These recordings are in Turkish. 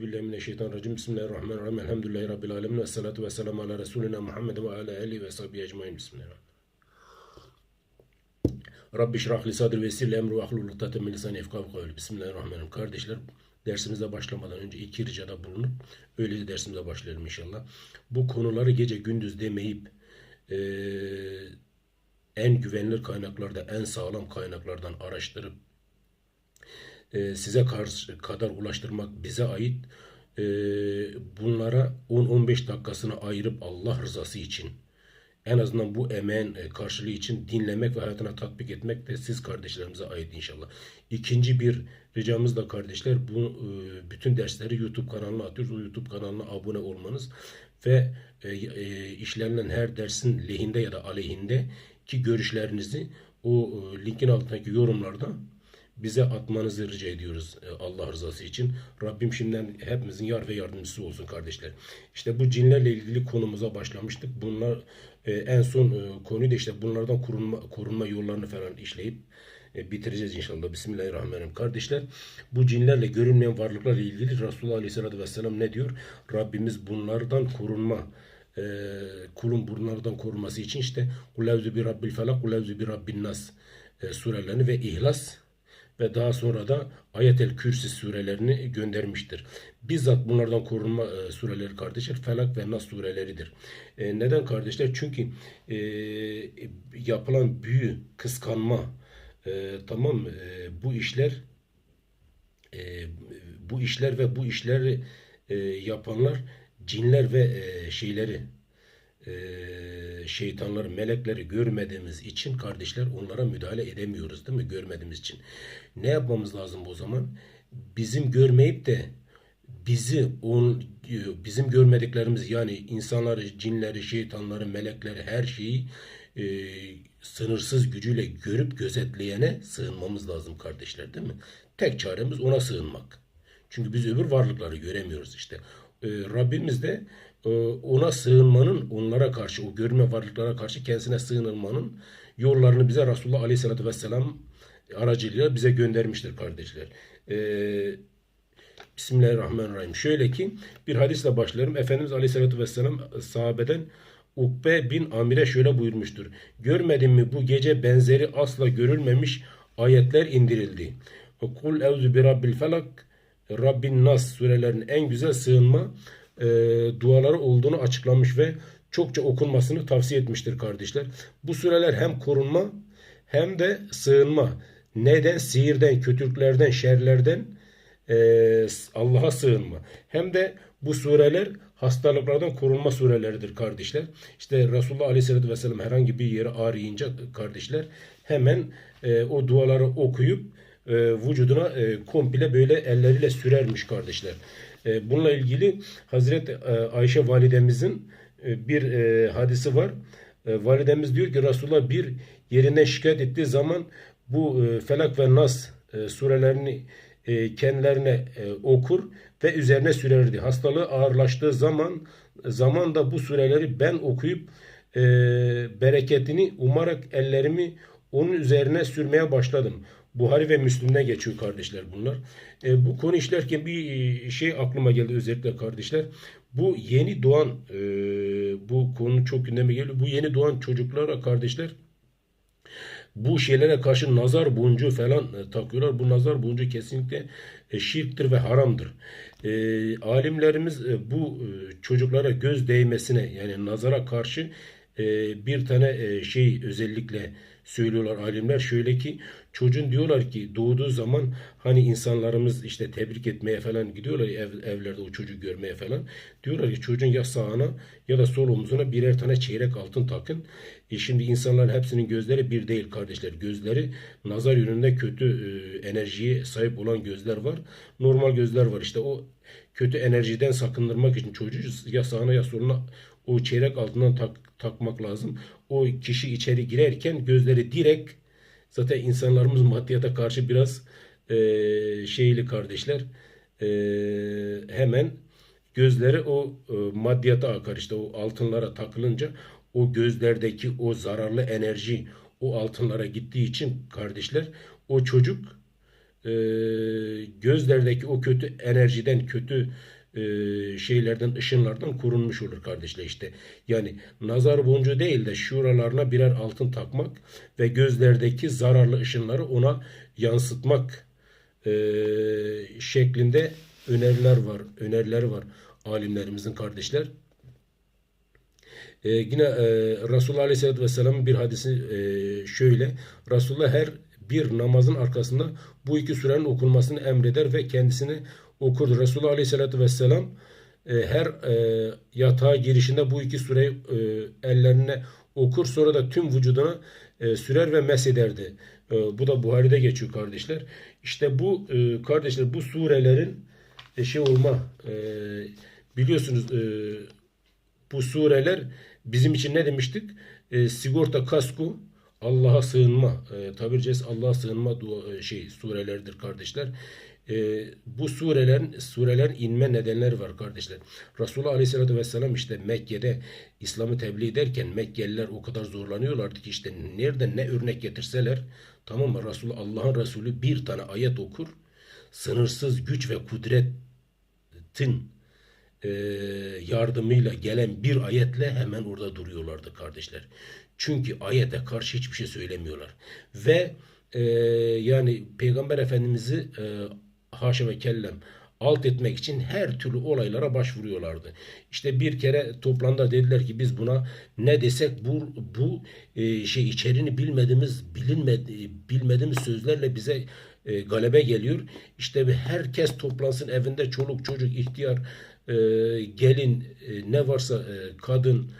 Bismillahirrahmanirrahim. Bismillahirrahmanirrahim. Elhamdülillahi Rabbil alemin. Ve salatu ve selamu ala Resulina Muhammed ve ala alihi ve sahbihi ecmain. Bismillahirrahmanirrahim. Rabbi şrah li sadri ve yessir li emri ve ahlul ukdate min lisani yefkahu kavli. Bismillahirrahmanirrahim. Kardeşler dersimize başlamadan önce iki ricada bulunup öyle de dersimize başlayalım inşallah. Bu konuları gece gündüz demeyip eee, en güvenilir kaynaklarda, en sağlam kaynaklardan araştırıp e, size karşı kadar ulaştırmak bize ait. E, bunlara 10-15 dakikasını ayırıp Allah rızası için en azından bu emeğin e, karşılığı için dinlemek ve hayatına tatbik etmek de siz kardeşlerimize ait inşallah. İkinci bir ricamız da kardeşler bu e, bütün dersleri YouTube kanalına atıyoruz. O YouTube kanalına abone olmanız ve e, işlenilen her dersin lehinde ya da aleyhinde ki görüşlerinizi o linkin altındaki yorumlarda bize atmanızı rica ediyoruz e, Allah rızası için. Rabbim şimdiden hepimizin yar ve yardımcısı olsun kardeşler. İşte bu cinlerle ilgili konumuza başlamıştık. Bunlar e, en son e, konuyu da işte bunlardan korunma, korunma yollarını falan işleyip bitireceğiz inşallah. Bismillahirrahmanirrahim. Kardeşler bu cinlerle görünmeyen varlıklarla ilgili Resulullah Aleyhisselatü Vesselam ne diyor? Rabbimiz bunlardan korunma e, kulun bunlardan korunması için işte Kulevzü bir Rabbil Felak, Kulevzü bir Rabbin Nas surelerini ve İhlas ve daha sonra da Ayetel Kürsi surelerini göndermiştir. Bizzat bunlardan korunma e, sureleri kardeşler Felak ve Nas sureleridir. E, neden kardeşler? Çünkü e, yapılan büyü, kıskanma, e, tamam? E, bu işler e, bu işler ve bu işleri e, yapanlar cinler ve e, şeyleri e, şeytanları, melekleri görmediğimiz için kardeşler onlara müdahale edemiyoruz değil mi? Görmediğimiz için. Ne yapmamız lazım o zaman? Bizim görmeyip de bizi on, bizim görmediklerimiz yani insanları, cinleri, şeytanları, melekleri her şeyi e, sınırsız gücüyle görüp gözetleyene sığınmamız lazım kardeşler değil mi? Tek çaremiz ona sığınmak. Çünkü biz öbür varlıkları göremiyoruz işte. E, Rabbimiz de e, ona sığınmanın, onlara karşı, o görme varlıklara karşı kendisine sığınılmanın yollarını bize Resulullah Aleyhisselatü Vesselam aracılığıyla bize göndermiştir kardeşler. E, Bismillahirrahmanirrahim. Şöyle ki bir hadisle başlarım. Efendimiz Aleyhisselatü Vesselam sahabeden Ukbe bin Amir'e şöyle buyurmuştur. Görmedin mi bu gece benzeri asla görülmemiş ayetler indirildi. Kul evzu bi rabbil felak Rabbin Nas surelerinin en güzel sığınma e, duaları olduğunu açıklamış ve çokça okunmasını tavsiye etmiştir kardeşler. Bu sureler hem korunma hem de sığınma. Neden? Sihirden, kötülüklerden, şerlerden e, Allah'a sığınma. Hem de bu sureler hastalıklardan korunma sureleridir kardeşler. İşte Resulullah Aleyhisselatü Vesselam herhangi bir yere ağrıyınca kardeşler hemen e, o duaları okuyup e, vücuduna e, komple böyle elleriyle sürermiş kardeşler. E, bununla ilgili Hazreti e, Ayşe validemizin e, bir e, hadisi var. E, validemiz diyor ki Resulullah bir yerinden şikayet ettiği zaman bu e, Felak ve Nas e, surelerini e, kendilerine e, okur ve üzerine sürerdi. Hastalığı ağırlaştığı zaman zaman da bu sureleri ben okuyup e, bereketini umarak ellerimi onun üzerine sürmeye başladım. Buhari ve Müslim'de geçiyor kardeşler bunlar. E, bu konu işlerken bir e, şey aklıma geldi özellikle kardeşler. Bu yeni doğan e, bu konu çok gündeme geliyor. Bu yeni doğan çocuklara kardeşler bu şeylere karşı nazar boncuğu falan e, takıyorlar. Bu nazar boncuğu kesinlikle e, şirktir ve haramdır. E, alimlerimiz e, bu e, çocuklara göz değmesine yani nazara karşı e, bir tane e, şey özellikle söylüyorlar alimler. Şöyle ki çocuğun diyorlar ki doğduğu zaman hani insanlarımız işte tebrik etmeye falan gidiyorlar ev, evlerde o çocuğu görmeye falan. Diyorlar ki çocuğun ya sağına ya da sol omzuna birer tane çeyrek altın takın. E şimdi insanların hepsinin gözleri bir değil kardeşler. Gözleri nazar yönünde kötü e, enerjiye sahip olan gözler var. Normal gözler var. İşte o kötü enerjiden sakındırmak için çocuğu ya sağına ya soluna o çeyrek altından tak, takmak lazım. O kişi içeri girerken gözleri direkt zaten insanlarımız maddiyata karşı biraz e, şeyli kardeşler e, hemen gözleri o e, maddiyata akar işte o altınlara takılınca o gözlerdeki o zararlı enerji o altınlara gittiği için kardeşler o çocuk e, gözlerdeki o kötü enerjiden, kötü e, şeylerden, ışınlardan korunmuş olur kardeşler işte. Yani nazar boncuğu değil de şuralarına birer altın takmak ve gözlerdeki zararlı ışınları ona yansıtmak e, şeklinde öneriler var, öneriler var alimlerimizin kardeşler. Ee, yine e, Resulullah Aleyhisselatü Vesselam'ın bir hadisi e, şöyle. Resulullah her bir namazın arkasında bu iki surenin okunmasını emreder ve kendisini okurdu. Resulullah Aleyhisselatü Vesselam e, her e, yatağa girişinde bu iki sureyi e, ellerine okur. Sonra da tüm vücuduna e, sürer ve mesederdi. E, bu da Buhari'de geçiyor kardeşler. İşte bu e, kardeşler bu surelerin e, şey olma e, biliyorsunuz e, bu sureler bizim için ne demiştik? E, sigorta kasko Allah'a sığınma e, tabiri Allah'a sığınma dua, e, şey surelerdir kardeşler. E, bu surelerin surelerin inme nedenleri var kardeşler. Resulullah Aleyhisselatü Vesselam işte Mekke'de İslam'ı tebliğ ederken Mekkeliler o kadar zorlanıyorlardı ki işte nereden ne örnek getirseler tamam mı? Resulullah Allah'ın Resulü bir tane ayet okur. Sınırsız güç ve kudretin e, yardımıyla gelen bir ayetle hemen orada duruyorlardı kardeşler. Çünkü ayete karşı hiçbir şey söylemiyorlar. Ve e, yani Peygamber Efendimiz'i e, haşa ve kellem alt etmek için her türlü olaylara başvuruyorlardı. İşte bir kere toplandılar dediler ki biz buna ne desek bu bu e, şey içeriğini bilmediğimiz bilinmedi bilmediğimiz sözlerle bize e, galebe geliyor. İşte herkes toplansın evinde çoluk çocuk ihtiyar e, gelin e, ne varsa e, kadın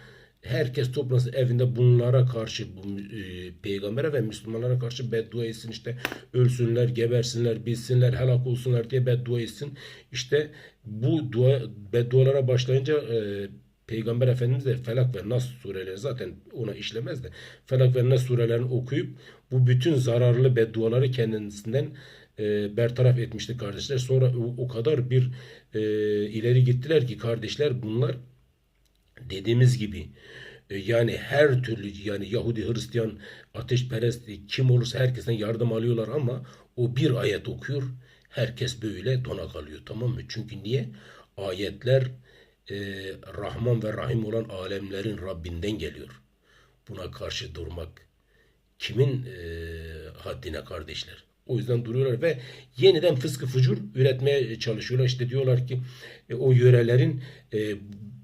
herkes toplansın evinde bunlara karşı bu e, peygambere ve Müslümanlara karşı beddua etsin işte ölsünler, gebersinler, bilsinler, helak olsunlar diye beddua etsin. İşte bu dua beddualara başlayınca e, Peygamber Efendimiz de Felak ve Nas sureleri zaten ona işlemez de Felak ve Nas surelerini okuyup bu bütün zararlı bedduaları kendisinden e, bertaraf etmişti kardeşler. Sonra o, o kadar bir e, ileri gittiler ki kardeşler bunlar dediğimiz gibi e, yani her türlü yani Yahudi, Hristiyan, ateşperest kim olursa herkesten yardım alıyorlar ama o bir ayet okuyor. Herkes böyle dona kalıyor tamam mı? Çünkü niye? Ayetler e, Rahman ve Rahim olan alemlerin Rabbinden geliyor. Buna karşı durmak kimin e, haddine kardeşler? O yüzden duruyorlar ve yeniden fıskı fucur üretmeye çalışıyorlar. İşte diyorlar ki e, o yörelerin e,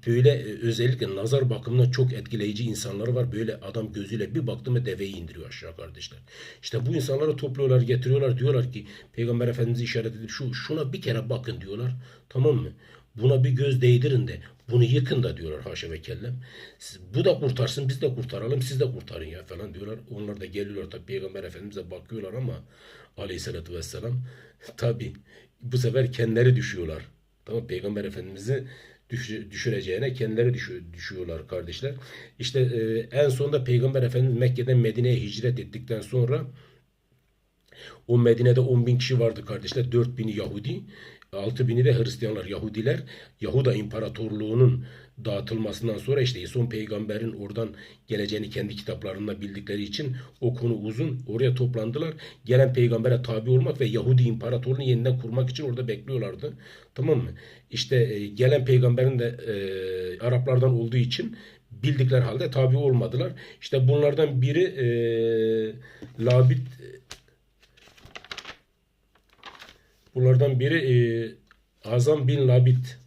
böyle e, özellikle nazar bakımından çok etkileyici insanları var. Böyle adam gözüyle bir baktı mı deveyi indiriyor aşağı kardeşler. İşte bu insanları topluyorlar, getiriyorlar. Diyorlar ki Peygamber Efendimiz'i işaret edip şu şuna bir kere bakın diyorlar. Tamam mı? Buna bir göz değdirin de bunu yıkın da diyorlar haşa ve kellem. Bu da kurtarsın biz de kurtaralım siz de kurtarın ya falan diyorlar. Onlar da geliyorlar tabi Peygamber Efendimiz'e bakıyorlar ama aleyhissalatü vesselam tabi bu sefer kendileri düşüyorlar. Tamam Peygamber Efendimiz'i düşüreceğine kendileri düşüyorlar kardeşler. İşte e, en sonunda Peygamber Efendimiz Mekke'den Medine'ye hicret ettikten sonra o Medine'de 10 bin kişi vardı kardeşler. 4 bini Yahudi. 6 bini de Hristiyanlar, Yahudiler. Yahuda İmparatorluğu'nun dağıtılmasından sonra işte son peygamberin oradan geleceğini kendi kitaplarında bildikleri için o konu uzun. Oraya toplandılar. Gelen peygambere tabi olmak ve Yahudi İmparatorluğu'nu yeniden kurmak için orada bekliyorlardı. Tamam mı? İşte e, gelen peygamberin de e, Araplardan olduğu için bildikler halde tabi olmadılar. İşte bunlardan biri e, Labit Bunlardan biri e, Azam bin Labit.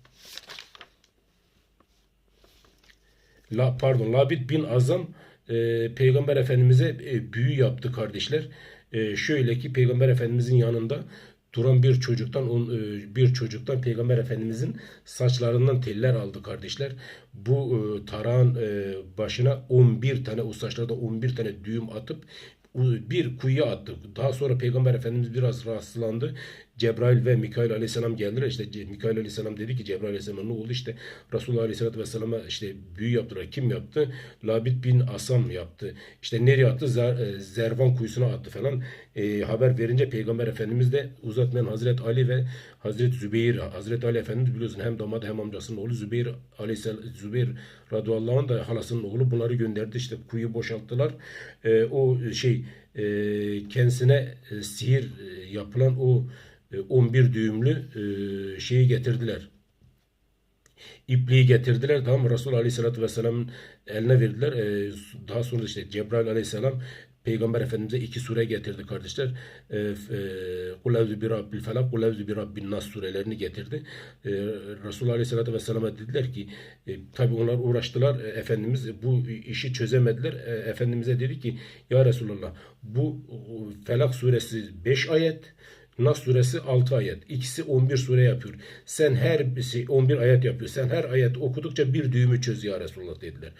La, pardon Labit bin Azam e, Peygamber Efendimiz'e e, büyü yaptı kardeşler. E, şöyle ki Peygamber Efendimiz'in yanında duran bir çocuktan on, e, bir çocuktan Peygamber Efendimiz'in saçlarından teller aldı kardeşler. Bu e, tarağın e, başına 11 tane o saçlarda 11 tane düğüm atıp bir kuyuya attı. Daha sonra Peygamber Efendimiz biraz rahatsızlandı. Cebrail ve Mikail Aleyhisselam geldiler. İşte Mikail Aleyhisselam dedi ki Cebrail Aleyhisselam ne oldu? İşte Resulullah Aleyhisselatü Vesselam'a işte büyü yaptılar. Kim yaptı? Labit bin Asam yaptı. İşte nereye attı? Zer, e, Zervan kuyusuna attı falan. E, haber verince Peygamber Efendimiz de uzatmayan Hazreti Ali ve Hazreti Zübeyir, Hazreti Ali Efendimiz biliyorsun hem damadı hem amcasının oğlu Zübeyir Aleyhisselam Zübeyir radıyallahu anh da halasının oğlu bunları gönderdi. İşte kuyu boşalttılar. E, o şey e, kendisine e, sihir e, yapılan o 11 düğümlü e, şeyi getirdiler. İpliği getirdiler. Tamam mı? Resul Aleyhisselatü Vesselam'ın eline verdiler. E, daha sonra işte Cebrail Aleyhisselam Peygamber Efendimiz'e iki sure getirdi kardeşler. E, e, Kul evzu bi rabbil felak, kul evzu bi rabbin nas surelerini getirdi. E, Resulullah Aleyhisselatü Vesselam'a dediler ki e, tabi onlar uğraştılar. E, Efendimiz bu işi çözemediler. E, Efendimiz'e dedi ki ya Resulullah bu Felak suresi 5 ayet Nas suresi 6 ayet. İkisi 11 sure yapıyor. Sen her birisi 11 ayet yapıyor. Sen her ayet okudukça bir düğümü çöz ya Resulullah dediler.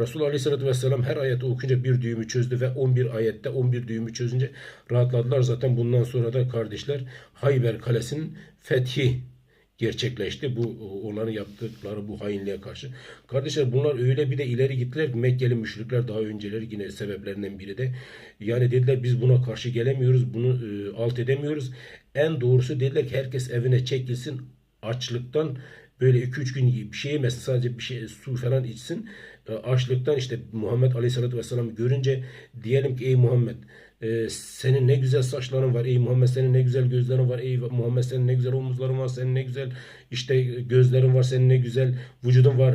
Resulullah Aleyhisselatü Vesselam her ayeti okuyunca bir düğümü çözdü ve 11 ayette 11 düğümü çözünce rahatladılar. Zaten bundan sonra da kardeşler Hayber Kalesi'nin fethi gerçekleşti. Bu onların yaptıkları bu hainliğe karşı. Kardeşler bunlar öyle bir de ileri gittiler. Mekkeli müşrikler daha önceleri yine sebeplerinden biri de. Yani dediler biz buna karşı gelemiyoruz. Bunu e, alt edemiyoruz. En doğrusu dediler ki herkes evine çekilsin. Açlıktan böyle 2-3 gün bir şey yemesin. Sadece bir şey su falan içsin. E, açlıktan işte Muhammed Aleyhisselatü Vesselam'ı görünce diyelim ki ey Muhammed e, senin ne güzel saçların var ey Muhammed senin ne güzel gözlerin var ey Muhammed senin ne güzel omuzların var senin ne güzel işte gözlerin var senin ne güzel vücudun var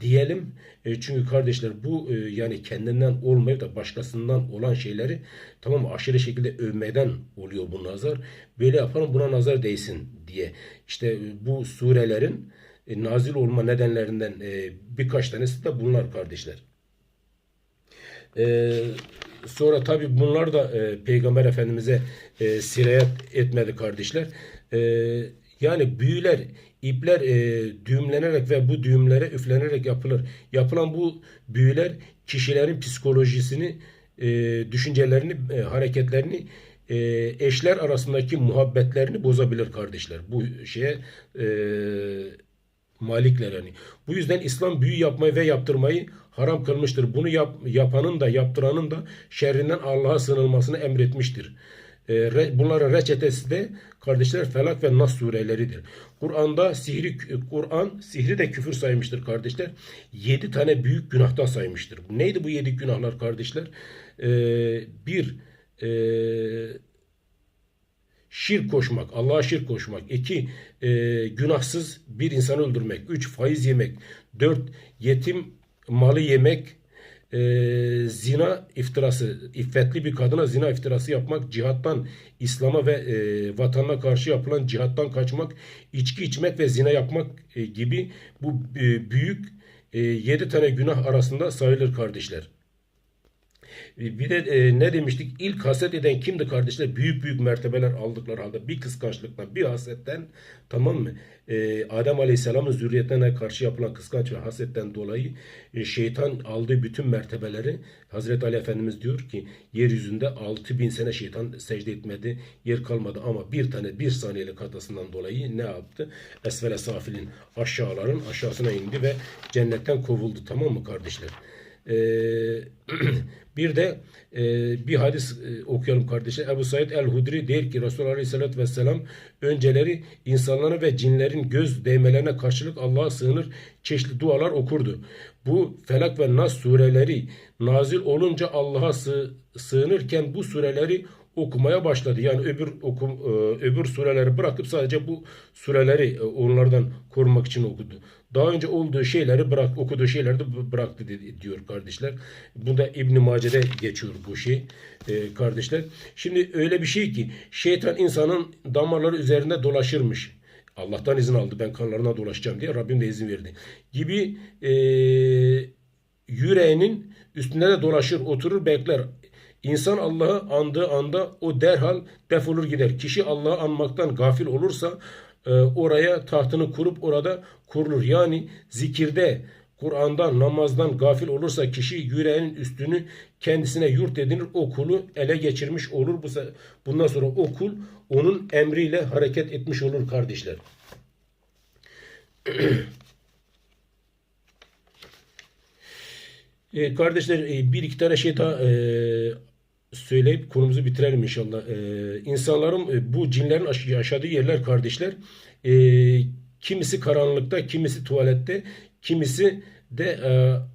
diyelim. E, çünkü kardeşler bu e, yani kendinden olmayıp da başkasından olan şeyleri tamam aşırı şekilde övmeden oluyor bu nazar. Böyle yapalım buna nazar değsin diye. İşte e, bu surelerin e, nazil olma nedenlerinden e, birkaç tanesi de bunlar kardeşler. E, sonra tabi bunlar da e, Peygamber Efendimiz'e e, sirayet etmedi kardeşler. E, yani büyüler, ipler e, düğümlenerek ve bu düğümlere üflenerek yapılır. Yapılan bu büyüler kişilerin psikolojisini, e, düşüncelerini, e, hareketlerini e, eşler arasındaki muhabbetlerini bozabilir kardeşler. Bu şeye e, malikler yani. Bu yüzden İslam büyü yapmayı ve yaptırmayı haram kılmıştır. Bunu yap, yapanın da yaptıranın da şerrinden Allah'a sığınılmasını emretmiştir. E, re, bunların reçetesi de kardeşler Felak ve Nas sureleridir. Kur'an'da sihri Kur'an sihri de küfür saymıştır kardeşler. Yedi tane büyük günahtan saymıştır. Neydi bu yedi günahlar kardeşler? E, bir e, şirk koşmak, Allah'a şirk koşmak. İki, e, günahsız bir insanı öldürmek. Üç, faiz yemek. Dört, yetim malı yemek. E, zina iftirası, iffetli bir kadına zina iftirası yapmak, cihattan, İslam'a ve e, vatanına karşı yapılan cihattan kaçmak, içki içmek ve zina yapmak e, gibi bu e, büyük e, yedi tane günah arasında sayılır kardeşler. Bir de e, ne demiştik? İlk haset eden kimdi kardeşler? Büyük büyük mertebeler aldıkları halde bir kıskançlıktan, bir hasetten tamam mı? E, Adem Aleyhisselam'ın zürriyetlerine karşı yapılan kıskanç ve hasetten dolayı e, şeytan aldığı bütün mertebeleri Hazreti Ali Efendimiz diyor ki yeryüzünde 6000 sene şeytan secde etmedi. Yer kalmadı ama bir tane bir saniyelik hatasından dolayı ne yaptı? Esfele safilin aşağıların aşağısına indi ve cennetten kovuldu. Tamam mı kardeşler? Eee Bir de e, bir hadis e, okuyalım kardeşler. Ebu Said el-Hudri der ki Resulullah Aleyhisselatü Vesselam önceleri insanların ve cinlerin göz değmelerine karşılık Allah'a sığınır çeşitli dualar okurdu. Bu Felak ve Nas sureleri nazil olunca Allah'a sığ, sığınırken bu sureleri okumaya başladı. Yani öbür okum, e, öbür sureleri bırakıp sadece bu sureleri e, onlardan korumak için okudu. Daha önce olduğu şeyleri bırak, okuduğu şeyleri de bıraktı diyor kardeşler. Bunda İbn Mace'de geçiyor bu şey e, kardeşler. Şimdi öyle bir şey ki şeytan insanın damarları üzerinde dolaşırmış. Allah'tan izin aldı ben kanlarına dolaşacağım diye Rabbim de izin verdi. Gibi e, yüreğinin üstünde de dolaşır, oturur, bekler. İnsan Allah'ı andığı anda o derhal defolur gider. Kişi Allah'ı anmaktan gafil olursa e, oraya tahtını kurup orada kurulur. Yani zikirde, Kur'an'dan, namazdan gafil olursa kişi yüreğinin üstünü kendisine yurt edinir, okulu ele geçirmiş olur. Bundan sonra okul onun emriyle hareket etmiş olur kardeşler. e, kardeşler e, bir iki tane şey daha e, söyleyip konumuzu bitirelim inşallah. Ee, insanların e, bu cinlerin yaşadığı yerler kardeşler e, kimisi karanlıkta, kimisi tuvalette, kimisi de e,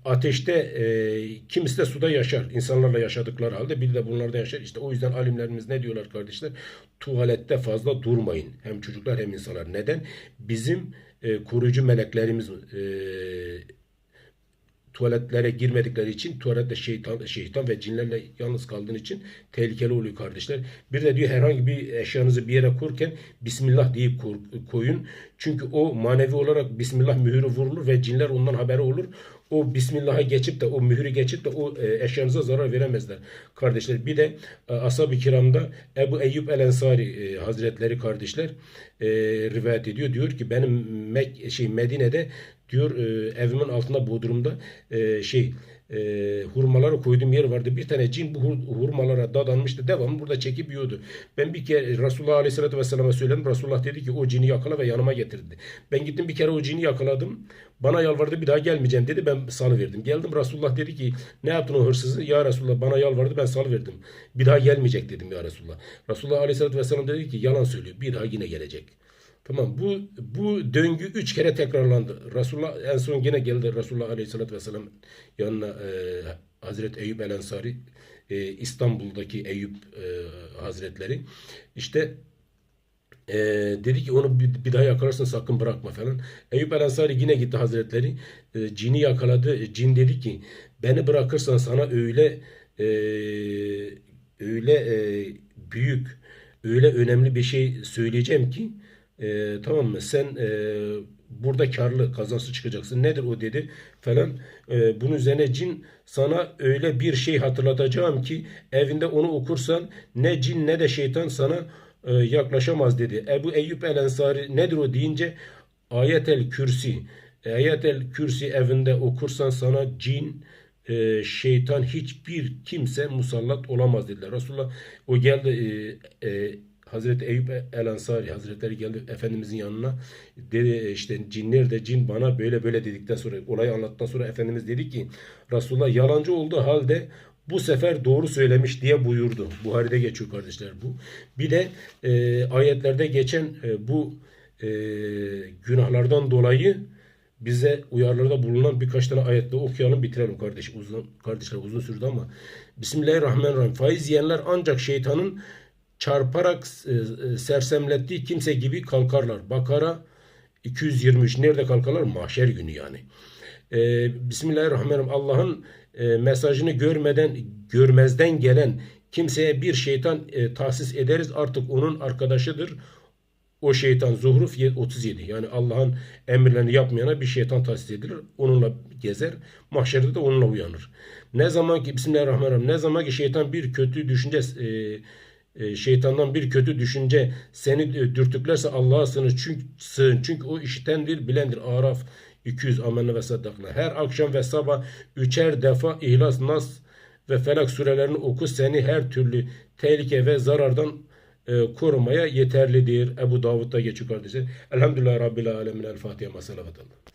ateşte e, kimisi de suda yaşar. İnsanlarla yaşadıkları halde biri de bunlarda yaşar. İşte o yüzden alimlerimiz ne diyorlar kardeşler? Tuvalette fazla durmayın. Hem çocuklar hem insanlar. Neden? Bizim e, koruyucu meleklerimiz e, tuvaletlere girmedikleri için tuvalette şeytan, şeytan ve cinlerle yalnız kaldığın için tehlikeli oluyor kardeşler. Bir de diyor herhangi bir eşyanızı bir yere kurken Bismillah deyip koyun. Çünkü o manevi olarak Bismillah mühürü vurulur ve cinler ondan haberi olur. O Bismillah'a geçip de o mühürü geçip de o e, eşyanıza zarar veremezler kardeşler. Bir de e, ashab-ı kiramda Ebu Eyyub el Ensari e, Hazretleri kardeşler rivayet ediyor. Diyor ki benim Mek şey Medine'de diyor e, evimin altında Bodrum'da e, şey e, hurmaları koyduğum yer vardı. Bir tane cin bu hur- hurmalara dadanmıştı. Devamlı burada çekip yiyordu. Ben bir kere Resulullah Aleyhisselatü Vesselam'a söyledim. Resulullah dedi ki o cini yakala ve yanıma getirdi. Ben gittim bir kere o cini yakaladım. Bana yalvardı bir daha gelmeyeceğim dedi. Ben salıverdim. Geldim Resulullah dedi ki ne yaptın o hırsızı? Ya Resulullah bana yalvardı ben salıverdim. Bir daha gelmeyecek dedim ya Resulullah. Resulullah Aleyhisselatü Vesselam dedi ki yalan söylüyor. Bir daha yine gelecek. Tamam bu bu döngü üç kere tekrarlandı. Resulullah en son yine geldi Resulullah Aleyhisselatü Vesselam yanına e, Hazreti Eyüp El Ensari e, İstanbul'daki Eyüp e, Hazretleri işte e, dedi ki onu bir, bir daha yakalarsın sakın bırakma falan. Eyüp El Ensari yine gitti Hazretleri e, cini yakaladı. Cin dedi ki beni bırakırsan sana öyle e, öyle e, büyük öyle önemli bir şey söyleyeceğim ki e, tamam mı sen e, burada karlı kazansız çıkacaksın nedir o dedi falan E, bunun üzerine cin sana öyle bir şey hatırlatacağım ki evinde onu okursan ne cin ne de şeytan sana e, yaklaşamaz dedi. Ebu Eyyub el Ensari nedir o deyince ayetel kürsi ayetel kürsi evinde okursan sana cin e, şeytan hiçbir kimse musallat olamaz dediler. Resulullah o geldi e, e, Hazreti Eyüp El Ensari Hazretleri geldi Efendimizin yanına dedi işte cinler de cin bana böyle böyle dedikten sonra olayı anlattıktan sonra Efendimiz dedi ki Resulullah yalancı olduğu halde bu sefer doğru söylemiş diye buyurdu. Buhari'de geçiyor kardeşler bu. Bir de e, ayetlerde geçen e, bu e, günahlardan dolayı bize uyarılarda bulunan birkaç tane ayetle okuyalım bitirelim kardeş. Uzun, kardeşler uzun sürdü ama Bismillahirrahmanirrahim. Faiz yiyenler ancak şeytanın çarparak e, e, sersemlettiği kimse gibi kalkarlar. Bakara 223 nerede kalkarlar? Mahşer günü yani. E, Bismillahirrahmanirrahim. Allah'ın e, mesajını görmeden görmezden gelen kimseye bir şeytan e, tahsis ederiz. Artık onun arkadaşıdır. O şeytan Zuhruf 37 yani Allah'ın emirlerini yapmayana bir şeytan tahsis edilir. Onunla gezer. Mahşerde de onunla uyanır. Ne zaman ki Bismillahirrahmanirrahim ne zaman ki şeytan bir kötü düşünce e, şeytandan bir kötü düşünce seni e, dürtüklerse Allah'a sığın çünkü, sığın. çünkü o işitendir bilendir. Araf 200 amenna ve saddakla. Her akşam ve sabah üçer defa İhlas, Nas ve Felak surelerini oku seni her türlü tehlike ve zarardan e, korumaya yeterlidir. Ebu Davud'da geçiyor kardeşler. Elhamdülillah Rabbil Alemin. El Fatiha. Masalavat Allah.